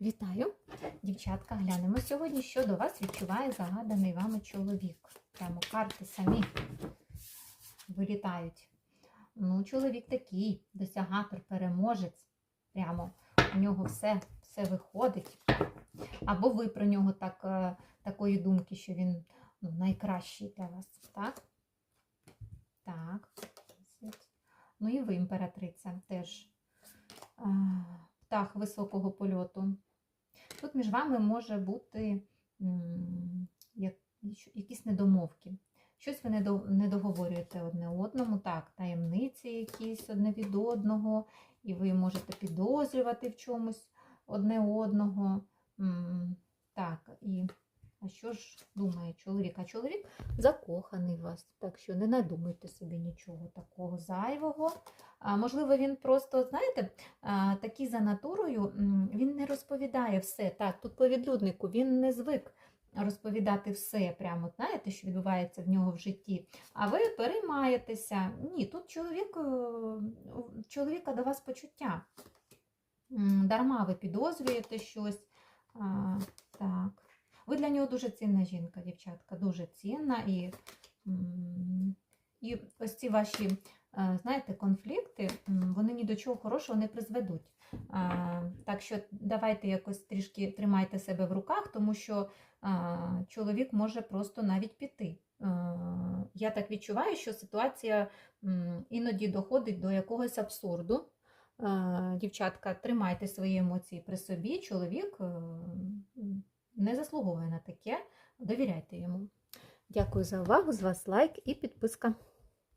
Вітаю, дівчатка. Глянемо сьогодні, що до вас відчуває загаданий вами чоловік. Прямо карти самі вилітають. Ну, чоловік такий, досягатор, переможець. Прямо у нього все, все виходить. Або ви про нього так, е, такої думки, що він ну, найкращий для вас. Так? Так. Ну і ви, імператриця, теж птах високого польоту. Тут між вами може бути якісь недомовки. Щось ви не договорюєте одне одному, так, таємниці якісь одне від одного, і ви можете підозрювати в чомусь одне одного. Що ж думає чоловік? А чоловік закоханий в вас, так що не надумайте собі нічого такого зайвого. А, можливо, він просто, знаєте, такий за натурою, він не розповідає все. Так, тут по відлюднику він не звик розповідати все, прямо знаєте, що відбувається в нього в житті. А ви переймаєтеся. Ні, тут чоловік, е, чоловіка до вас почуття. Дарма ви підозрюєте щось. А, так. Ви для нього дуже цінна жінка, дівчатка, дуже цінна. І, і ось ці ваші, е, знаєте, конфлікти, вони ні до чого хорошого не призведуть. Так що давайте якось трішки тримайте себе в руках, тому що чоловік може просто навіть піти. Я так відчуваю, що ситуація іноді доходить до якогось абсурду. Дівчатка, тримайте свої емоції при собі. Чоловік е, не заслуговує на таке. Довіряйте йому. Дякую за увагу. З вас лайк і підписка.